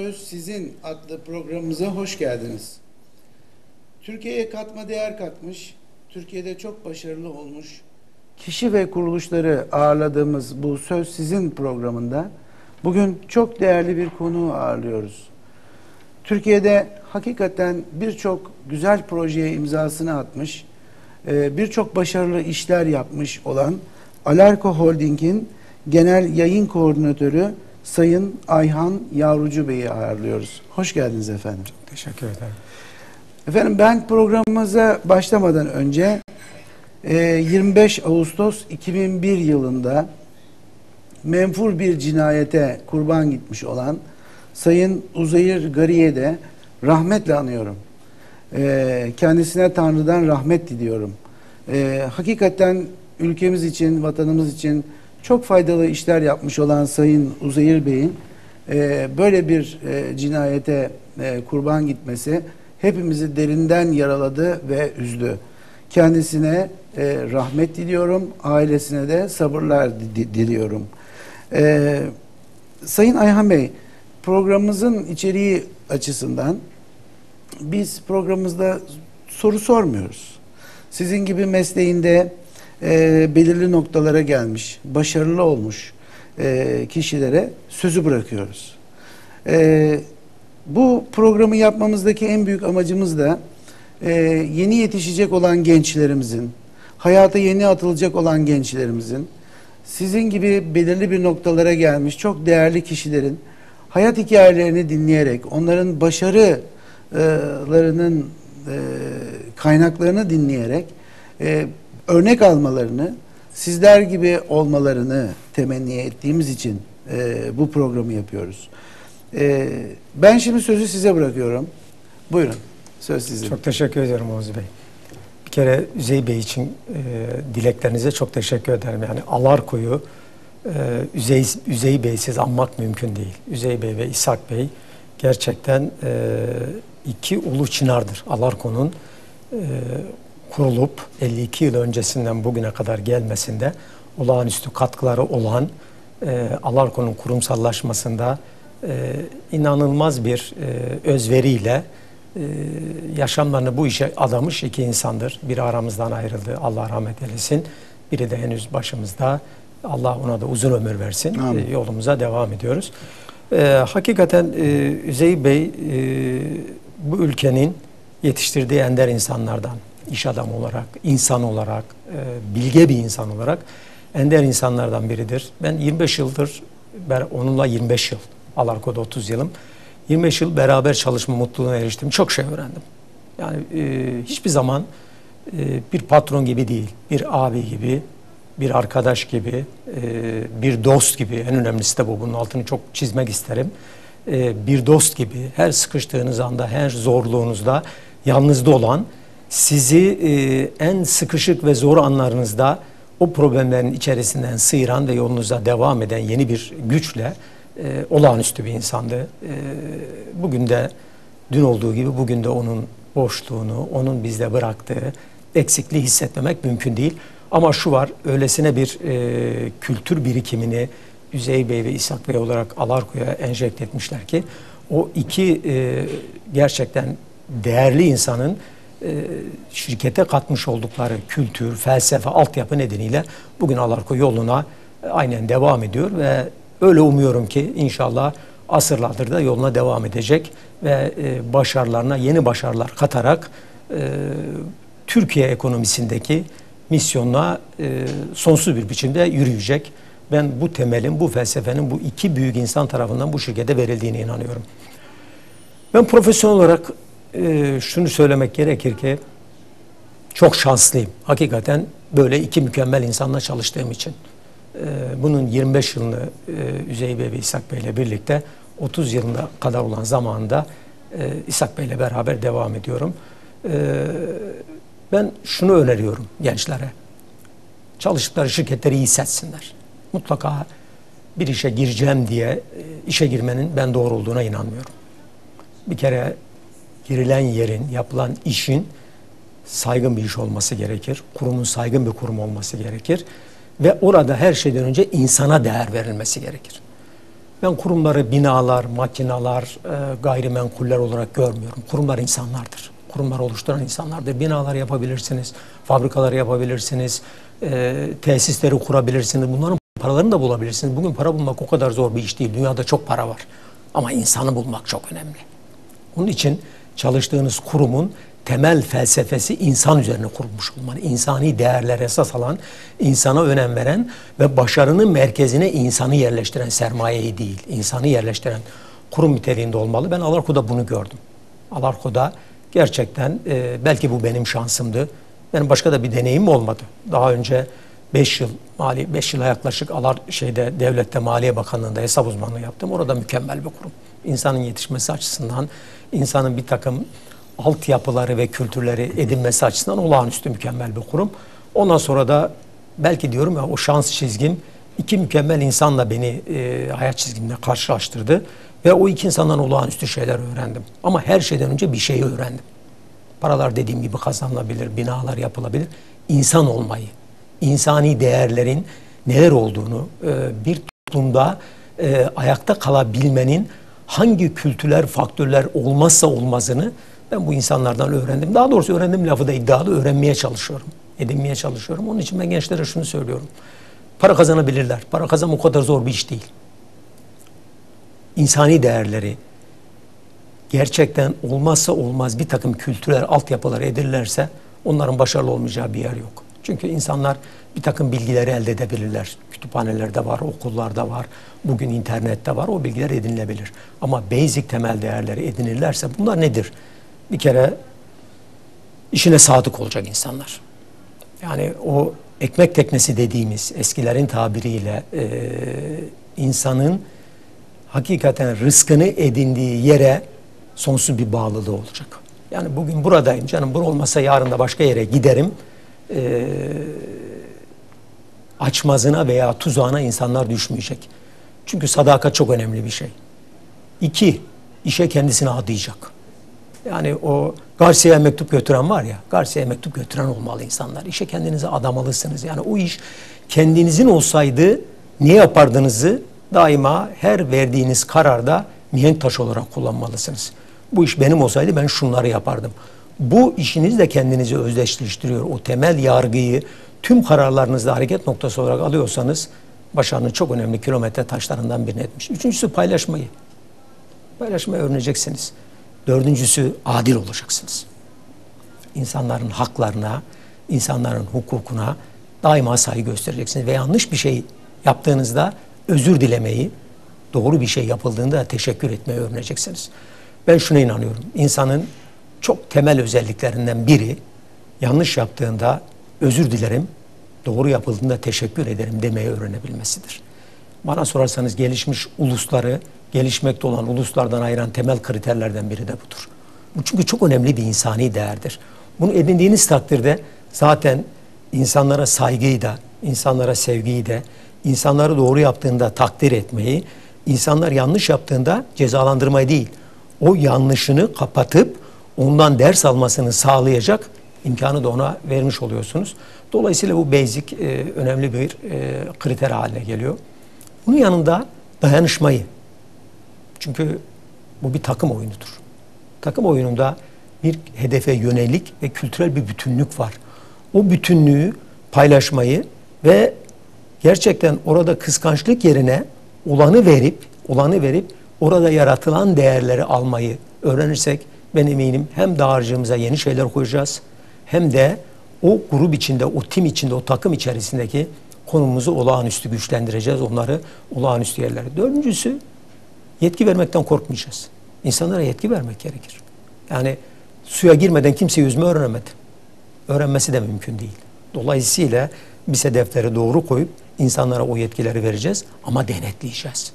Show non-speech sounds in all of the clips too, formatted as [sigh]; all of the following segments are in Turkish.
Söz Sizin adlı programımıza hoş geldiniz. Türkiye'ye katma değer katmış, Türkiye'de çok başarılı olmuş kişi ve kuruluşları ağırladığımız bu Söz Sizin programında bugün çok değerli bir konu ağırlıyoruz. Türkiye'de hakikaten birçok güzel projeye imzasını atmış, e, birçok başarılı işler yapmış olan Alarko Holding'in genel yayın koordinatörü Sayın Ayhan Yavrucu Bey'i ağırlıyoruz. Hoş geldiniz efendim. Çok teşekkür ederim. Efendim ben programımıza başlamadan önce 25 e, Ağustos 2001 yılında menfur bir cinayete kurban gitmiş olan Sayın Uzayır Gariye de rahmetle anıyorum. E, kendisine Tanrı'dan rahmet diliyorum. E, hakikaten ülkemiz için, vatanımız için çok faydalı işler yapmış olan Sayın Uzayır Bey'in e, böyle bir e, cinayete e, kurban gitmesi hepimizi derinden yaraladı ve üzdü. Kendisine e, rahmet diliyorum, ailesine de sabırlar diliyorum. E, Sayın Ayhan Bey, programımızın içeriği açısından biz programımızda soru sormuyoruz. Sizin gibi mesleğinde e, belirli noktalara gelmiş, başarılı olmuş e, kişilere sözü bırakıyoruz. E, bu programı yapmamızdaki en büyük amacımız da e, yeni yetişecek olan gençlerimizin, hayata yeni atılacak olan gençlerimizin, sizin gibi belirli bir noktalara gelmiş çok değerli kişilerin hayat hikayelerini dinleyerek, onların başarılarının e, kaynaklarını dinleyerek e, örnek almalarını, sizler gibi olmalarını temenni ettiğimiz için e, bu programı yapıyoruz. E, ben şimdi sözü size bırakıyorum. Buyurun, söz sizin. Çok teşekkür ediyorum Oğuz Bey. Bir kere Üzey Bey için e, dileklerinize çok teşekkür ederim. Yani Alarko'yu e, Üzey, Üzey Bey'siz anmak mümkün değil. Üzey Bey ve İshak Bey gerçekten e, iki ulu çınardır. Alarko'nun e, kurulup 52 yıl öncesinden bugüne kadar gelmesinde olağanüstü katkıları olan e, Alarko'nun kurumsallaşmasında e, inanılmaz bir e, özveriyle e, yaşamlarını bu işe adamış iki insandır. Biri aramızdan ayrıldı. Allah rahmet eylesin. Biri de henüz başımızda. Allah ona da uzun ömür versin. E, yolumuza devam ediyoruz. E, hakikaten e, Üzey Bey e, bu ülkenin yetiştirdiği ender insanlardan iş adamı olarak, insan olarak, e, bilge bir insan olarak ender insanlardan biridir. Ben 25 yıldır, ben onunla 25 yıl, Alarko'da 30 yılım. 25 yıl beraber çalışma mutluluğuna eriştim. Çok şey öğrendim. Yani e, hiçbir zaman e, bir patron gibi değil, bir abi gibi, bir arkadaş gibi, e, bir dost gibi, en önemlisi de bu, bunun altını çok çizmek isterim. E, bir dost gibi, her sıkıştığınız anda, her zorluğunuzda yanınızda olan, sizi e, en sıkışık ve zor anlarınızda o problemlerin içerisinden sıyıran ve yolunuza devam eden yeni bir güçle e, olağanüstü bir insandı. E, bugün de dün olduğu gibi bugün de onun boşluğunu, onun bizde bıraktığı eksikliği hissetmemek mümkün değil. Ama şu var, öylesine bir e, kültür birikimini Üzey Bey ve İshak Bey olarak Alarko'ya enjekte etmişler ki o iki e, gerçekten değerli insanın şirkete katmış oldukları kültür, felsefe, altyapı nedeniyle bugün Alarko yoluna aynen devam ediyor ve öyle umuyorum ki inşallah asırlardır da yoluna devam edecek ve e, başarılarına yeni başarılar katarak e, Türkiye ekonomisindeki misyonuna sonsuz bir biçimde yürüyecek. Ben bu temelin, bu felsefenin bu iki büyük insan tarafından bu şirkete verildiğine inanıyorum. Ben profesyonel olarak e, şunu söylemek gerekir ki çok şanslıyım. Hakikaten böyle iki mükemmel insanla çalıştığım için. E, bunun 25 yılını e, Üzey Bey ve İshak Bey ile birlikte 30 yılında kadar olan zamanında e, İshak Bey ile beraber devam ediyorum. E, ben şunu öneriyorum gençlere. Çalıştıkları şirketleri iyi seçsinler. Mutlaka bir işe gireceğim diye e, işe girmenin ben doğru olduğuna inanmıyorum. Bir kere girilen yerin, yapılan işin saygın bir iş olması gerekir. Kurumun saygın bir kurum olması gerekir. Ve orada her şeyden önce insana değer verilmesi gerekir. Ben kurumları binalar, makinalar, e, gayrimenkuller olarak görmüyorum. Kurumlar insanlardır. Kurumlar oluşturan insanlardır. Binalar yapabilirsiniz, fabrikalar yapabilirsiniz, e, tesisleri kurabilirsiniz. Bunların paralarını da bulabilirsiniz. Bugün para bulmak o kadar zor bir iş değil. Dünyada çok para var. Ama insanı bulmak çok önemli. Onun için çalıştığınız kurumun temel felsefesi insan üzerine kurulmuş olmalı. İnsani değerler esas alan, insana önem veren ve başarının merkezine insanı yerleştiren sermayeyi değil, insanı yerleştiren kurum niteliğinde olmalı. Ben Alarko'da bunu gördüm. Alarko'da gerçekten e, belki bu benim şansımdı. Benim başka da bir deneyim olmadı. Daha önce 5 yıl mali 5 yıla yaklaşık alar şeyde devlette Maliye Bakanlığı'nda hesap uzmanlığı yaptım. Orada mükemmel bir kurum. İnsanın yetişmesi açısından, insanın bir takım altyapıları ve kültürleri edinmesi açısından olağanüstü mükemmel bir kurum. Ondan sonra da belki diyorum ya o şans çizgim iki mükemmel insanla beni e, hayat çizgimle karşılaştırdı. Ve o iki insandan olağanüstü şeyler öğrendim. Ama her şeyden önce bir şeyi öğrendim. Paralar dediğim gibi kazanılabilir, binalar yapılabilir. İnsan olmayı, insani değerlerin neler olduğunu, e, bir toplumda e, ayakta kalabilmenin hangi kültürler, faktörler olmazsa olmazını ben bu insanlardan öğrendim. Daha doğrusu öğrendim lafı da iddialı öğrenmeye çalışıyorum. Edinmeye çalışıyorum. Onun için ben gençlere şunu söylüyorum. Para kazanabilirler. Para kazanmak o kadar zor bir iş değil. İnsani değerleri gerçekten olmazsa olmaz bir takım kültürel altyapılar edilirlerse onların başarılı olmayacağı bir yer yok. Çünkü insanlar bir takım bilgileri elde edebilirler. Kütüphanelerde var, okullarda var, bugün internette var. O bilgiler edinilebilir. Ama basic temel değerleri edinirlerse bunlar nedir? Bir kere işine sadık olacak insanlar. Yani o ekmek teknesi dediğimiz eskilerin tabiriyle e, insanın hakikaten rızkını edindiği yere sonsuz bir bağlılığı olacak. Yani bugün buradayım canım bu olmasa yarın da başka yere giderim. E, açmazına veya tuzağına insanlar düşmeyecek. Çünkü sadakat çok önemli bir şey. İki, işe kendisini adayacak. Yani o Garcia'ya mektup götüren var ya, Garcia'ya mektup götüren olmalı insanlar. İşe kendinizi adamalısınız. Yani o iş kendinizin olsaydı ne yapardığınızı daima her verdiğiniz kararda mihenk taşı olarak kullanmalısınız. Bu iş benim olsaydı ben şunları yapardım. Bu işiniz de kendinizi özdeşleştiriyor. O temel yargıyı tüm kararlarınızda hareket noktası olarak alıyorsanız başarının çok önemli kilometre taşlarından birini etmiş. Üçüncüsü paylaşmayı. Paylaşmayı öğreneceksiniz. Dördüncüsü adil olacaksınız. İnsanların haklarına, insanların hukukuna daima saygı göstereceksiniz. Ve yanlış bir şey yaptığınızda özür dilemeyi, doğru bir şey yapıldığında teşekkür etmeyi öğreneceksiniz. Ben şuna inanıyorum. İnsanın çok temel özelliklerinden biri yanlış yaptığında özür dilerim, doğru yapıldığında teşekkür ederim demeyi öğrenebilmesidir. Bana sorarsanız gelişmiş ulusları gelişmekte olan uluslardan ayıran temel kriterlerden biri de budur. Bu çünkü çok önemli bir insani değerdir. Bunu edindiğiniz takdirde zaten insanlara saygıyı da, insanlara sevgiyi de, insanları doğru yaptığında takdir etmeyi, insanlar yanlış yaptığında cezalandırmayı değil, o yanlışını kapatıp ondan ders almasını sağlayacak imkanı da ona vermiş oluyorsunuz. Dolayısıyla bu basic e, önemli bir e, kriter haline geliyor. Bunun yanında dayanışmayı. Çünkü bu bir takım oyunudur. Takım oyununda bir hedefe yönelik ve kültürel bir bütünlük var. O bütünlüğü paylaşmayı ve gerçekten orada kıskançlık yerine olanı verip olanı verip orada yaratılan değerleri almayı öğrenirsek ben eminim hem dağarcığımıza yeni şeyler koyacağız hem de o grup içinde, o tim içinde, o takım içerisindeki konumumuzu olağanüstü güçlendireceğiz. Onları olağanüstü yerlere. Dördüncüsü yetki vermekten korkmayacağız. İnsanlara yetki vermek gerekir. Yani suya girmeden kimse yüzme öğrenemedi. Öğrenmesi de mümkün değil. Dolayısıyla biz hedefleri doğru koyup insanlara o yetkileri vereceğiz ama denetleyeceğiz.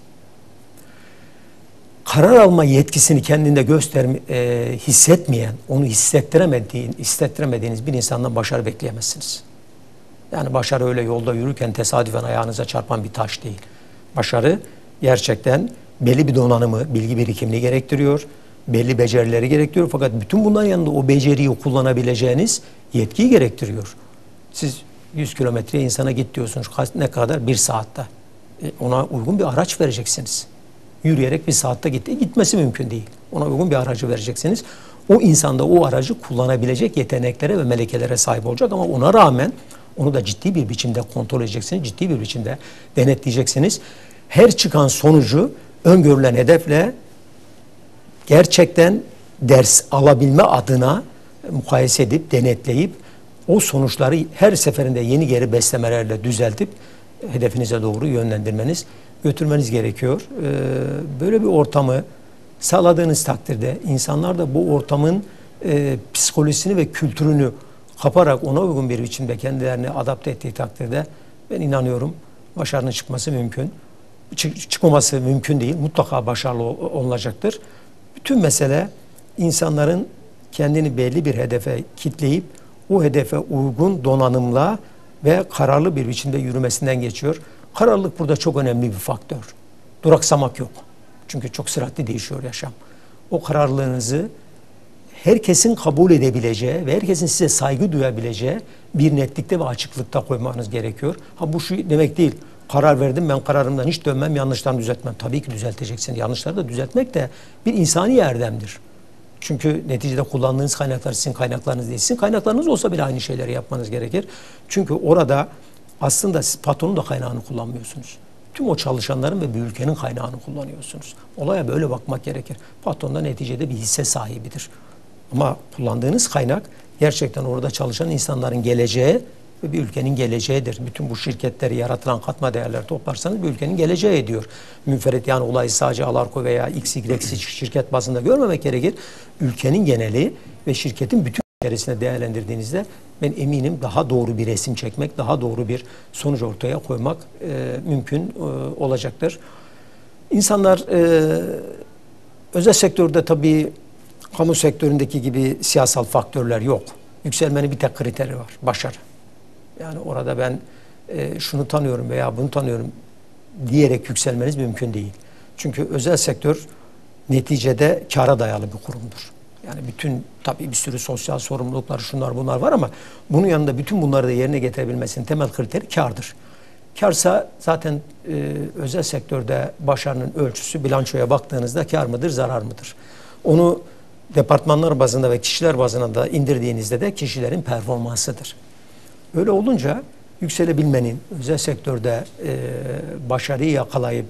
Karar alma yetkisini kendinde göster e, hissetmeyen, onu hissettiremediğin, hissettiremediğiniz bir insandan başarı bekleyemezsiniz. Yani başarı öyle yolda yürürken tesadüfen ayağınıza çarpan bir taş değil. Başarı gerçekten belli bir donanımı, bilgi birikimini gerektiriyor. Belli becerileri gerektiriyor. Fakat bütün bunların yanında o beceriyi kullanabileceğiniz yetkiyi gerektiriyor. Siz 100 kilometre insana git diyorsunuz. Ne kadar? Bir saatte. E ona uygun bir araç vereceksiniz. Yürüyerek bir saatte gitti. Gitmesi mümkün değil. Ona uygun bir aracı vereceksiniz. O insanda o aracı kullanabilecek yeteneklere ve melekelere sahip olacak ama ona rağmen onu da ciddi bir biçimde kontrol edeceksiniz. Ciddi bir biçimde denetleyeceksiniz. Her çıkan sonucu öngörülen hedefle gerçekten ders alabilme adına mukayese edip, denetleyip o sonuçları her seferinde yeni geri beslemelerle düzeltip hedefinize doğru yönlendirmeniz, götürmeniz gerekiyor. Ee, böyle bir ortamı sağladığınız takdirde insanlar da bu ortamın e, psikolojisini ve kültürünü kaparak ona uygun bir biçimde kendilerini adapte ettiği takdirde ben inanıyorum başarının çıkması mümkün. Çık, çıkmaması mümkün değil. Mutlaka başarılı olacaktır. Bütün mesele insanların kendini belli bir hedefe kitleyip o hedefe uygun donanımla ve kararlı bir biçimde yürümesinden geçiyor. Kararlılık burada çok önemli bir faktör. Duraksamak yok. Çünkü çok süratli değişiyor yaşam. O kararlılığınızı herkesin kabul edebileceği ve herkesin size saygı duyabileceği bir netlikte ve açıklıkta koymanız gerekiyor. Ha bu şu demek değil. Karar verdim ben kararımdan hiç dönmem, yanlışlarını düzeltmem. Tabii ki düzelteceksin. Yanlışları da düzeltmek de bir insani erdemdir. Çünkü neticede kullandığınız kaynaklar sizin kaynaklarınız değil. Sizin kaynaklarınız olsa bile aynı şeyleri yapmanız gerekir. Çünkü orada aslında siz patronun da kaynağını kullanmıyorsunuz. Tüm o çalışanların ve bir ülkenin kaynağını kullanıyorsunuz. Olaya böyle bakmak gerekir. Patron da neticede bir hisse sahibidir. Ama kullandığınız kaynak gerçekten orada çalışan insanların geleceği ve bir ülkenin geleceğidir. Bütün bu şirketleri yaratılan katma değerler toplarsanız bir ülkenin geleceği ediyor. Münferit yani olayı sadece Alarko veya XY şirket bazında görmemek gerekir. Ülkenin geneli ve şirketin bütün içerisinde değerlendirdiğinizde ben eminim daha doğru bir resim çekmek, daha doğru bir sonuç ortaya koymak e, mümkün e, olacaktır. İnsanlar e, özel sektörde tabii kamu sektöründeki gibi siyasal faktörler yok. Yükselmenin bir tek kriteri var, başarı. Yani orada ben e, şunu tanıyorum veya bunu tanıyorum diyerek yükselmeniz mümkün değil. Çünkü özel sektör neticede kara dayalı bir kurumdur. Yani bütün tabii bir sürü sosyal sorumluluklar şunlar bunlar var ama bunun yanında bütün bunları da yerine getirebilmesinin temel kriteri kardır. Karsa zaten e, özel sektörde başarının ölçüsü bilançoya baktığınızda kar mıdır, zarar mıdır? Onu departmanlar bazında ve kişiler bazında da indirdiğinizde de kişilerin performansıdır. Öyle olunca yükselebilmenin, özel sektörde e, başarıyı yakalayıp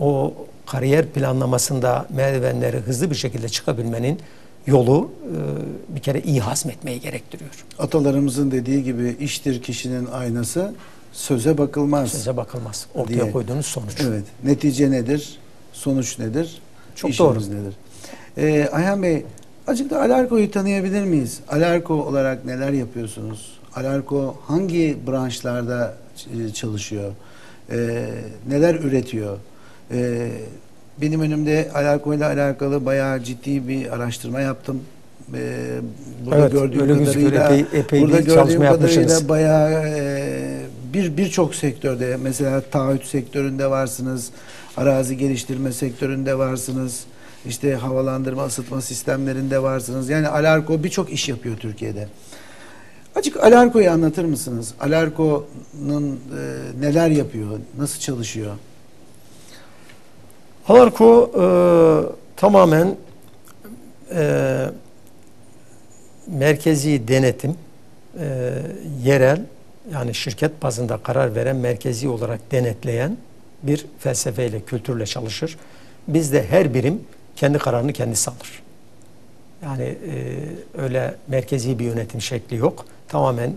o kariyer planlamasında merdivenleri hızlı bir şekilde çıkabilmenin yolu e, bir kere iyi hazmetmeyi gerektiriyor. Atalarımızın dediği gibi iştir kişinin aynası, söze bakılmaz. Söze bakılmaz. Ortaya diye. koyduğunuz sonuç. Evet. Netice nedir? Sonuç nedir? Çok İşimiz doğru. nedir? Ee, Ayhan Bey, azıcık da Alarko'yu tanıyabilir miyiz? Alarko olarak neler yapıyorsunuz? Alarko hangi branşlarda e, çalışıyor? Ee, neler üretiyor? Ee, benim önümde Alarko ile alakalı bayağı ciddi bir araştırma yaptım. Ee, burada Evet, gördüğüm kadarıyla, Epey- epey burada gördüğüm kadarıyla bayağı e, bir birçok sektörde mesela taahhüt sektöründe varsınız, arazi geliştirme sektöründe varsınız, işte havalandırma ısıtma sistemlerinde varsınız. Yani Alarko birçok iş yapıyor Türkiye'de. Açık Alarko'yu anlatır mısınız? Alarko'nun e, neler yapıyor, nasıl çalışıyor? Alarko e, tamamen e, merkezi denetim, e, yerel yani şirket bazında karar veren merkezi olarak denetleyen bir felsefeyle, kültürle çalışır. Bizde her birim kendi kararını kendisi alır. Yani e, öyle merkezi bir yönetim şekli yok. Tamamen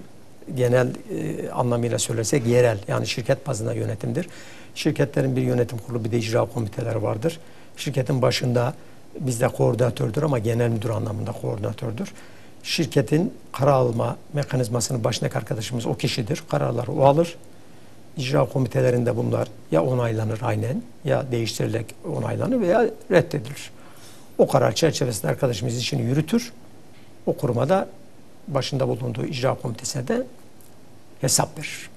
genel e, anlamıyla söylersek yerel yani şirket bazında yönetimdir. Şirketlerin bir yönetim kurulu bir de icra komiteleri vardır. Şirketin başında bizde koordinatördür ama genel müdür anlamında koordinatördür. Şirketin karar alma mekanizmasının başındaki arkadaşımız o kişidir. Kararları o alır. İcra komitelerinde bunlar ya onaylanır aynen ya değiştirilerek onaylanır veya reddedilir. O karar çerçevesinde arkadaşımız işini yürütür. O kuruma da başında bulunduğu icra komitesine de hesap verir.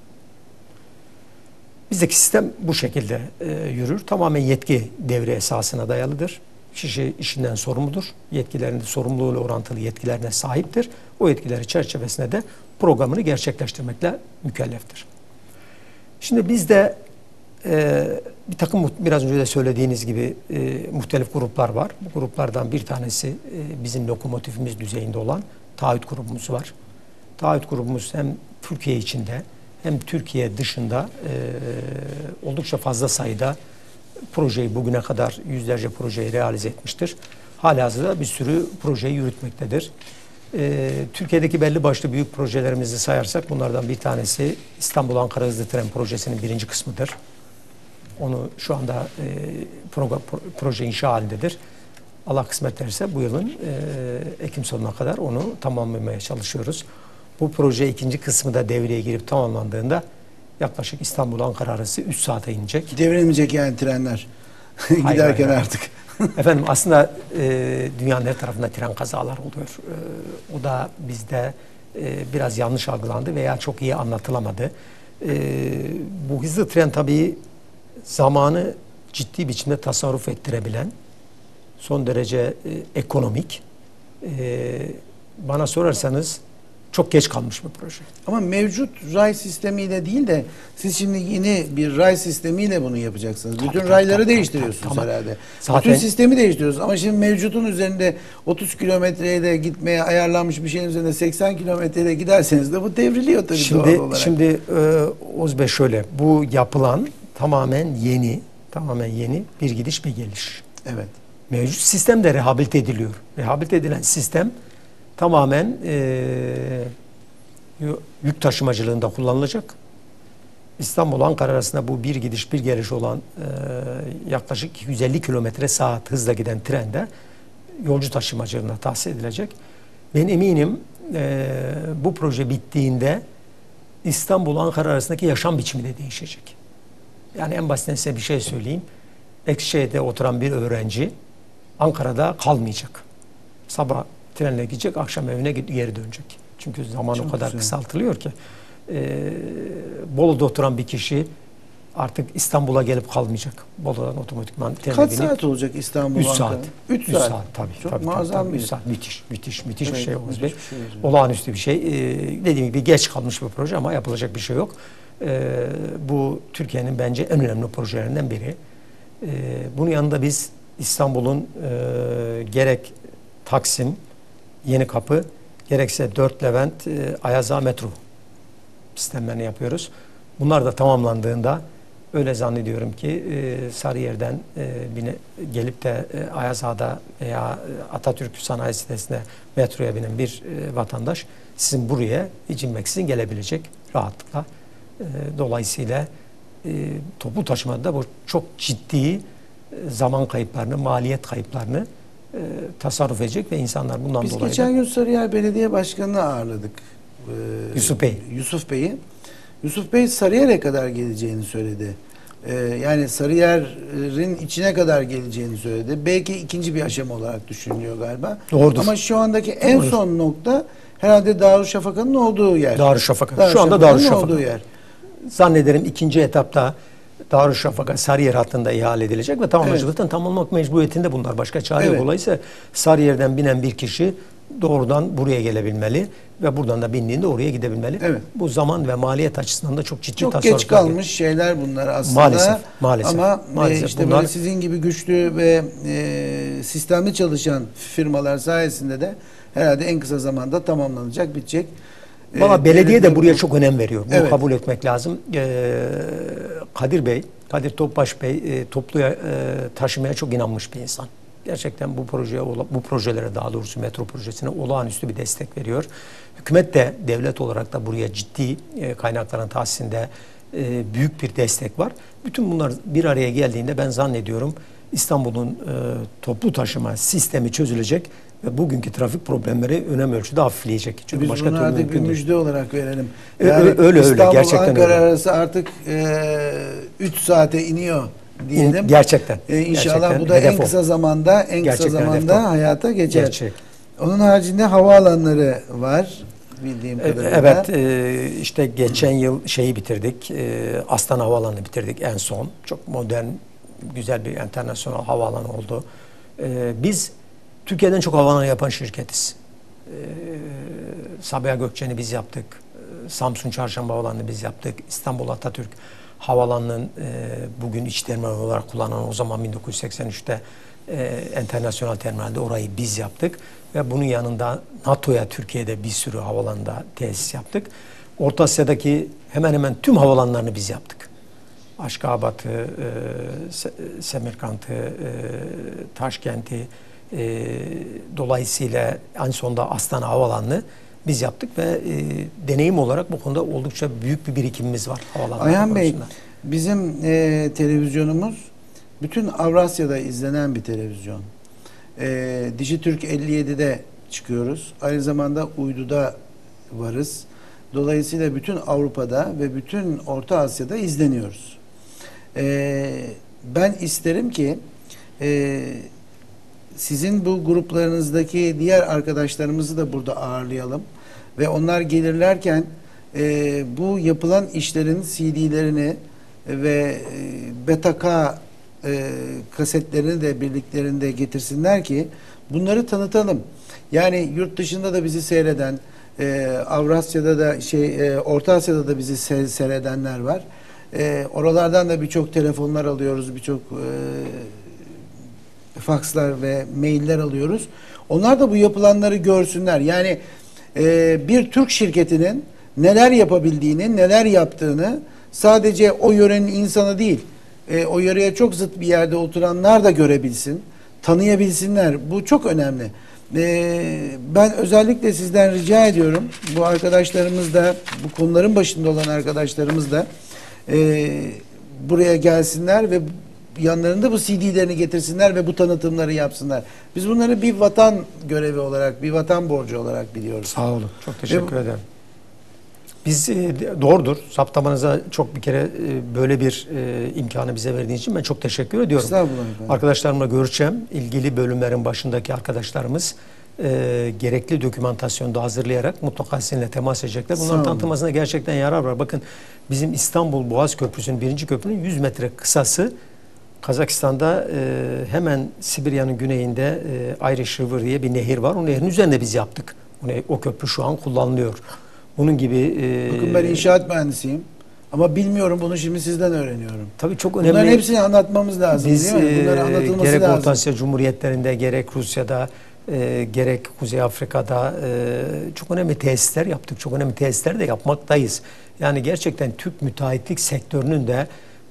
Bizdeki sistem bu şekilde e, yürür. Tamamen yetki devri esasına dayalıdır. Kişi işinden sorumludur. Yetkilerinde sorumluluğuyla orantılı yetkilerine sahiptir. O yetkileri çerçevesinde de programını gerçekleştirmekle mükelleftir. Şimdi bizde e, bir takım biraz önce de söylediğiniz gibi e, muhtelif gruplar var. Bu gruplardan bir tanesi e, bizim lokomotifimiz düzeyinde olan taahhüt grubumuz var. Taahhüt grubumuz hem Türkiye içinde hem Türkiye dışında e, oldukça fazla sayıda projeyi bugüne kadar yüzlerce projeyi realize etmiştir. Halihazırda bir sürü projeyi yürütmektedir. Ee, Türkiye'deki belli başlı büyük projelerimizi sayarsak bunlardan bir tanesi İstanbul-Ankara Hızlı Tren Projesi'nin birinci kısmıdır. Onu şu anda e, program, pro- proje inşa halindedir. Allah kısmet ederse bu yılın e, Ekim sonuna kadar onu tamamlamaya çalışıyoruz. Bu proje ikinci kısmı da devreye girip tamamlandığında yaklaşık İstanbul-Ankara arası 3 saate inecek. Devrilmeyecek yani trenler. [laughs] Hayır, Giderken hayır. artık. [laughs] Efendim aslında e, dünyanın her tarafında tren kazalar oluyor. E, o da bizde e, biraz yanlış algılandı veya çok iyi anlatılamadı. E, bu hızlı tren tabii zamanı ciddi biçimde tasarruf ettirebilen, son derece e, ekonomik, e, bana sorarsanız çok geç kalmış bir proje. Ama mevcut ray sistemiyle değil de siz şimdi yeni bir ray sistemiyle bunu yapacaksınız. Bütün tabii, rayları tabii, değiştiriyorsunuz tabii, tabii. herhalde. Zaten- Bütün sistemi değiştiriyorsunuz. Ama şimdi mevcutun üzerinde 30 kilometreyle gitmeye ayarlanmış bir şeyin üzerinde 80 kilometreyle giderseniz de bu devriliyor tabii doğal Şimdi olarak. şimdi e, Oğuz Bey şöyle bu yapılan tamamen yeni tamamen yeni bir gidiş bir geliş. evet. Mevcut sistem de rehabilite ediliyor. Rehabilite edilen sistem tamamen e, yük taşımacılığında kullanılacak. İstanbul Ankara arasında bu bir gidiş bir geliş olan e, yaklaşık 250 kilometre saat hızla giden trende yolcu taşımacılığına tahsis edilecek. Ben eminim e, bu proje bittiğinde İstanbul Ankara arasındaki yaşam biçimi de değişecek. Yani en basitinden size bir şey söyleyeyim. Ekşehir'de oturan bir öğrenci Ankara'da kalmayacak. Sabah trenle gidecek, akşam evine geri dönecek. Çünkü zaman Çok o kadar güzel. kısaltılıyor ki. Ee, Bolu'da oturan bir kişi artık İstanbul'a gelip kalmayacak. Bolu'dan otomatikman trene Kaç binip saat olacak İstanbul 3 Ankara? saat. 3 Üç saat. tabii. Çok tabii, muazzam tabii, bir saat. Müthiş, müthiş, müthiş bir Evet, şey Oğuz müthiş Bey. bir şey. Olağanüstü bir şey. Ee, dediğim gibi geç kalmış bir proje ama yapılacak bir şey yok. Ee, bu Türkiye'nin bence en önemli projelerinden biri. Ee, bunun yanında biz İstanbul'un e, gerek Taksim, Yeni Kapı, gerekse Dört Levent, e, Ayaza metro sistemlerini yapıyoruz. Bunlar da tamamlandığında öyle zannediyorum ki e, Sarıyer'den e, bine, gelip de e, Ayazağa'da veya e, Atatürk Sanayi Sitesi'ne metroya binen bir e, vatandaş sizin buraya hiç inmeksizin gelebilecek rahatlıkla. E, dolayısıyla e, toplu taşımada da bu çok ciddi e, zaman kayıplarını, maliyet kayıplarını e, tasarruf edecek ve insanlar bundan Biz dolayı geçen da gün Sarıyer Belediye Başkanı'nı ağırladık. Ee, Yusuf Bey. Yusuf Bey'i. Yusuf Bey Sarıyer'e kadar geleceğini söyledi. Ee, yani Sarıyer'in içine kadar geleceğini söyledi. Belki ikinci bir aşama olarak düşünülüyor galiba. Doğrudur. Ama şu andaki en Doğrudur. son nokta herhalde Darüşşafaka'nın olduğu yer. Darüşşafaka. Şu anda Darüşşafaka'nın Darüşşafaka. olduğu yer. Zannederim ikinci etapta Darüşşafaka Sarıyer hattında ihale edilecek ve tamamlayıcılıktan tamamlamak mecburiyetinde bunlar. Başka çare yok. Evet. Dolayısıyla Sarıyer'den binen bir kişi doğrudan buraya gelebilmeli ve buradan da bindiğinde oraya gidebilmeli. Evet. Bu zaman ve maliyet açısından da çok ciddi Çok tasarruflar geç kalmış şeyler bunlar aslında. Maalesef, maalesef, Ama e, maalesef işte bunlar- böyle sizin gibi güçlü ve e, sistemli çalışan firmalar sayesinde de herhalde en kısa zamanda tamamlanacak, bitecek. E, Valla belediye de buraya çok önem veriyor. Bunu Evet. kabul etmek lazım. Ee, Kadir Bey, Kadir Topbaş Bey e, topluya e, taşımaya çok inanmış bir insan. Gerçekten bu projeye, bu projelere daha doğrusu metro projesine olağanüstü bir destek veriyor. Hükümet de devlet olarak da buraya ciddi e, kaynakların tahsisinde e, büyük bir destek var. Bütün bunlar bir araya geldiğinde ben zannediyorum İstanbul'un e, toplu taşıma sistemi çözülecek ve bugünkü trafik problemleri önem ölçüde hafifleyecek. Çünkü Biz başka türlü artık bir mümkün değil. müjde olarak verelim. Ö- ö- öyle, İstanbul gerçekten Ankara öyle. arası artık 3 saate iniyor diyelim. Gerçekten. E, inşallah Gerçekten bu da en hedef o. kısa zamanda en Gerçekten kısa zamanda o. hayata geçer. Gerçek. Onun haricinde havaalanları var bildiğim E, kadarıyla. Evet, e, işte geçen yıl şeyi bitirdik, e, Aslan Havaalanı'nı bitirdik en son. Çok modern, güzel bir internasyonel havaalanı oldu. E, Biz Türkiye'den çok havaalanı yapan şirketiz. E, Sabiha Gökçen'i biz yaptık, e, Samsun Çarşamba Havaalanı'nı biz yaptık, İstanbul Atatürk havalanının e, bugün iç terminal olarak kullanılan o zaman 1983'te e, internasyonel terminalde orayı biz yaptık. Ve bunun yanında NATO'ya Türkiye'de bir sürü havalanda tesis yaptık. Orta Asya'daki hemen hemen tüm havalanlarını biz yaptık. Aşkabat'ı, e, Semerkant'ı, e, Taşkent'i, e, dolayısıyla en sonunda Astana Havalanı'nı biz yaptık ve e, deneyim olarak bu konuda oldukça büyük bir birikimimiz var havalanlar Ayhan Bey, bizim e, televizyonumuz bütün Avrasya'da izlenen bir televizyon. E, Dijitürk 57'de çıkıyoruz. Aynı zamanda uyduda varız. Dolayısıyla bütün Avrupa'da ve bütün Orta Asya'da izleniyoruz. E, ben isterim ki e, sizin bu gruplarınızdaki diğer arkadaşlarımızı da burada ağırlayalım ve onlar gelirlerken e, bu yapılan işlerin CD'lerini ve e, BTK e, kasetlerini de birliklerinde getirsinler ki bunları tanıtalım. Yani yurt dışında da bizi seyreden, e, Avrasya'da da şey, e, Orta Asya'da da bizi se- seyredenler var. E, oralardan da birçok telefonlar alıyoruz, birçok e, fakslar ve mailler alıyoruz. Onlar da bu yapılanları görsünler. Yani e, bir Türk şirketinin neler yapabildiğini, neler yaptığını sadece o yörenin insanı değil, e, o yöreye çok zıt bir yerde oturanlar da görebilsin, tanıyabilsinler. Bu çok önemli. E, ben özellikle sizden rica ediyorum, bu arkadaşlarımız da, bu konuların başında olan arkadaşlarımız da e, buraya gelsinler ve yanlarında bu CD'lerini getirsinler ve bu tanıtımları yapsınlar. Biz bunları bir vatan görevi olarak, bir vatan borcu olarak biliyoruz. Sağ olun. Çok teşekkür Ve- ederim. Biz e, doğrudur. Saptamanıza çok bir kere e, böyle bir e, imkanı bize verdiğiniz için ben çok teşekkür ediyorum. Estağfurullah efendim. Arkadaşlarımla görüşeceğim. İlgili bölümlerin başındaki arkadaşlarımız e, gerekli dokümantasyonu da hazırlayarak mutlaka sizinle temas edecekler. Bunların tanıtılmasına gerçekten yarar var. Bakın bizim İstanbul Boğaz Köprüsü'nün birinci köprünün 100 metre kısası Kazakistan'da e, hemen Sibirya'nın güneyinde e, Irish River diye bir nehir var. O nehrin üzerinde biz yaptık. O, ne- o köprü şu an kullanılıyor. Bunun gibi e, Bakın ben inşaat mühendisiyim. Ama bilmiyorum bunu şimdi sizden öğreniyorum. tabii çok önemli. Bunların hepsini anlatmamız lazım Biz değil mi? E, anlatılması gerek lazım. Orta Asya Cumhuriyetlerinde gerek Rusya'da e, gerek Kuzey Afrika'da e, çok önemli tesisler yaptık. Çok önemli tesisler de yapmaktayız. Yani gerçekten Türk müteahhitlik sektörünün de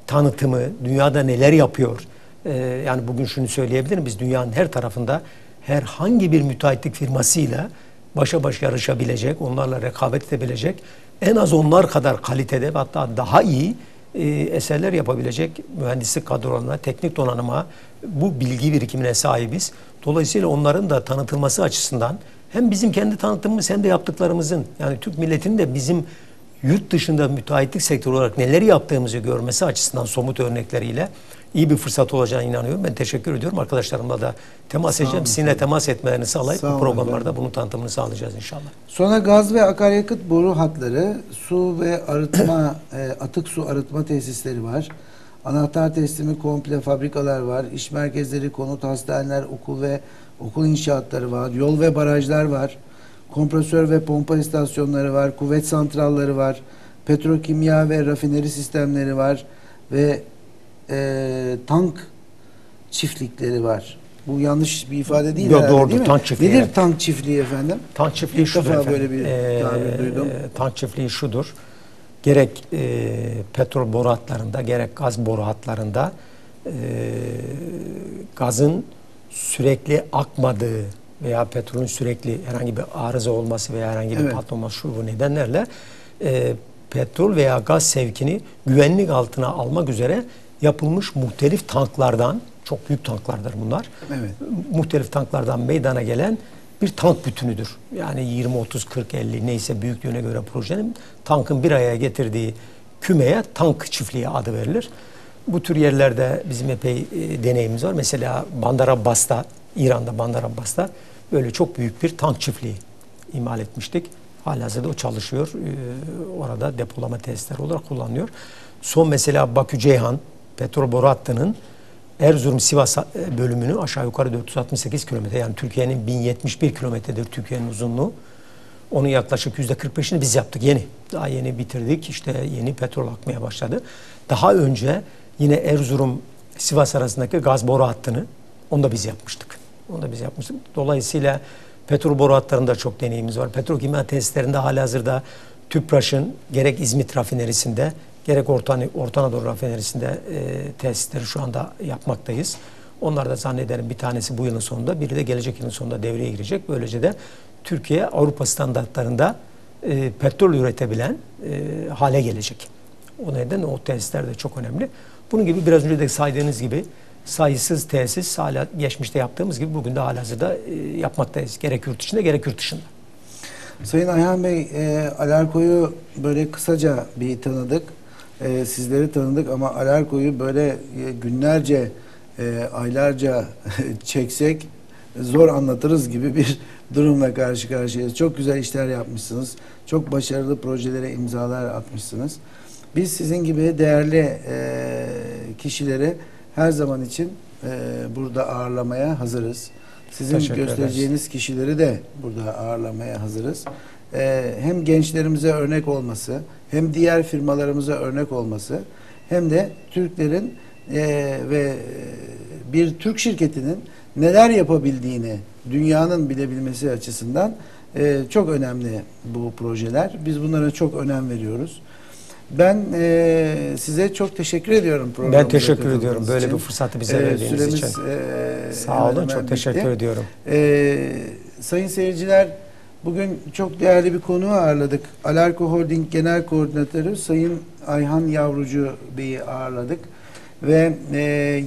tanıtımı, dünyada neler yapıyor. E, yani bugün şunu söyleyebilirim. Biz dünyanın her tarafında herhangi bir müteahhitlik firmasıyla başa baş yarışabilecek, onlarla rekabet edebilecek, en az onlar kadar kalitede ve hatta daha iyi e, eserler yapabilecek mühendislik kadrolarına, teknik donanıma bu bilgi birikimine sahibiz. Dolayısıyla onların da tanıtılması açısından hem bizim kendi tanıtımımız hem de yaptıklarımızın yani Türk milletinin de bizim yurt dışında müteahhitlik sektörü olarak neler yaptığımızı görmesi açısından somut örnekleriyle iyi bir fırsat olacağına inanıyorum. Ben teşekkür ediyorum. Arkadaşlarımla da temas edeceğim. olun Sizinle temas etmelerini sağlayıp Sağ bu programlarda efendim. bunun tanıtımını sağlayacağız inşallah. Sonra gaz ve akaryakıt boru hatları, su ve arıtma, [clears throat] e, atık su arıtma tesisleri var. Anahtar teslimi komple fabrikalar var. İş merkezleri, konut, hastaneler, okul ve okul inşaatları var. Yol ve barajlar var. Kompresör ve pompa istasyonları var. Kuvvet santralları var. Petrokimya ve rafineri sistemleri var. Ve e, tank çiftlikleri var. Bu yanlış bir ifade değil Yo, herhalde doğrudur. değil mi? Tank çiftliği, Nedir evet. tank çiftliği efendim? Tank çiftliği İlk şudur defa efendim. böyle bir Ee, tabir duydum. Tank çiftliği şudur. Gerek e, petrol boru hatlarında gerek gaz boru hatlarında e, gazın sürekli akmadığı veya petrolün sürekli herhangi bir arıza olması veya herhangi bir Evet. patlama şu bu nedenlerle e, petrol veya gaz sevkini güvenlik altına almak üzere yapılmış muhtelif tanklardan çok büyük tanklardır bunlar Evet. muhtelif tanklardan meydana gelen bir tank bütünüdür. Yani 20, 30, 40, 50 neyse büyüklüğüne göre projenin tankın bir araya getirdiği kümeye tank çiftliği adı verilir. Bu tür yerlerde bizim epey e, deneyimimiz var. Mesela Bandar Abbas'ta, İran'da Bandar Abbas'ta böyle çok büyük bir tank çiftliği imal etmiştik. Halihazırda o çalışıyor. Ee, orada depolama tesisleri olarak kullanılıyor. Son mesela Bakü Ceyhan petrol boru hattının Erzurum Sivas e, bölümünü aşağı yukarı 468 kilometre yani Türkiye'nin 1071 kilometredir Türkiye'nin uzunluğu. Onun yaklaşık yüzde 45'ini biz yaptık yeni. Daha yeni bitirdik. İşte yeni petrol akmaya başladı. Daha önce yine Erzurum Sivas arasındaki gaz boru hattını onu da biz yapmıştık. Onu da biz yapmıştık. Dolayısıyla petrol boru hatlarında çok deneyimimiz var. Petrokimya tesislerinde halihazırda TÜPRAŞ'ın gerek İzmit rafinerisinde gerek Orta, Orta Anadolu rafinerisinde e, tesisleri şu anda yapmaktayız. Onlar da zannederim bir tanesi bu yılın sonunda, biri de gelecek yılın sonunda devreye girecek. Böylece de Türkiye Avrupa standartlarında e, petrol üretebilen e, hale gelecek. O nedenle o tesisler de çok önemli. Bunun gibi biraz önce de saydığınız gibi sayısız tesis hala geçmişte yaptığımız gibi bugün de halihazırda e, yapmaktayız. Gerek yurt içinde gerek yurt dışında. Sayın Ayhan Bey, e, Alarko'yu böyle kısaca bir tanıdık. E, sizleri tanıdık ama Alarko'yu böyle e, günlerce, e, aylarca [laughs] çeksek zor anlatırız gibi bir [laughs] durumla karşı karşıyayız. Çok güzel işler yapmışsınız. Çok başarılı projelere imzalar atmışsınız. Biz sizin gibi değerli e, kişileri her zaman için e, burada ağırlamaya hazırız. Sizin Teşekkür ederiz. göstereceğiniz kişileri de burada ağırlamaya hazırız. E, hem gençlerimize örnek olması, hem diğer firmalarımıza örnek olması, hem de Türklerin e, ve e, bir Türk şirketinin neler yapabildiğini dünyanın bilebilmesi açısından e, çok önemli bu projeler. Biz bunlara çok önem veriyoruz. Ben e, size çok teşekkür ediyorum Ben teşekkür ediyorum böyle için. bir fırsatı bize E, verdiğiniz süremiz, için. e, Sağ olun, çok teşekkür bitti. ediyorum. Ee, sayın seyirciler, bugün çok değerli bir konuğu ağırladık. Alarko Holding Genel Koordinatörü Sayın Ayhan Yavrucu Bey'i ağırladık. Ve e,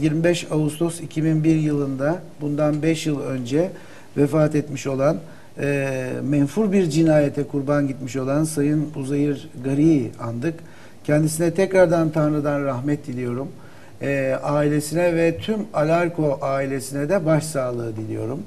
25 Ağustos 2001 yılında, bundan 5 yıl önce vefat etmiş olan, e, menfur bir cinayete kurban gitmiş olan Sayın Uzayır Gari'yi andık. Kendisine tekrardan Tanrı'dan rahmet diliyorum. E, ailesine ve tüm Alarko ailesine de başsağlığı diliyorum.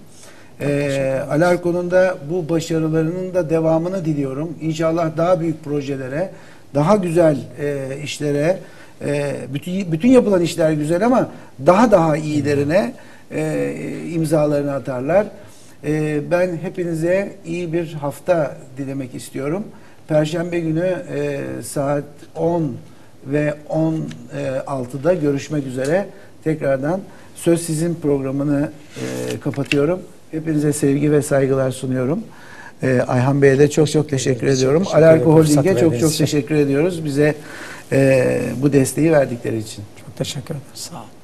Ee, Alarko'nun da bu başarılarının da devamını diliyorum. İnşallah daha büyük projelere, daha güzel e, işlere, e, bütün bütün yapılan işler güzel ama daha daha iyilerine e, imzalarını atarlar. E, ben hepinize iyi bir hafta dilemek istiyorum. Perşembe günü e, saat 10 ve 16'da görüşmek üzere. Tekrardan Söz Sizin programını e, kapatıyorum. Hepinize sevgi ve saygılar sunuyorum. E, Ayhan Bey'e de çok çok teşekkür çok ediyorum. teşekkür Alarko Holding'e çok çok teşekkür ediyoruz. Bize e, bu desteği verdikleri için. Çok teşekkür ederim. Sağ olun.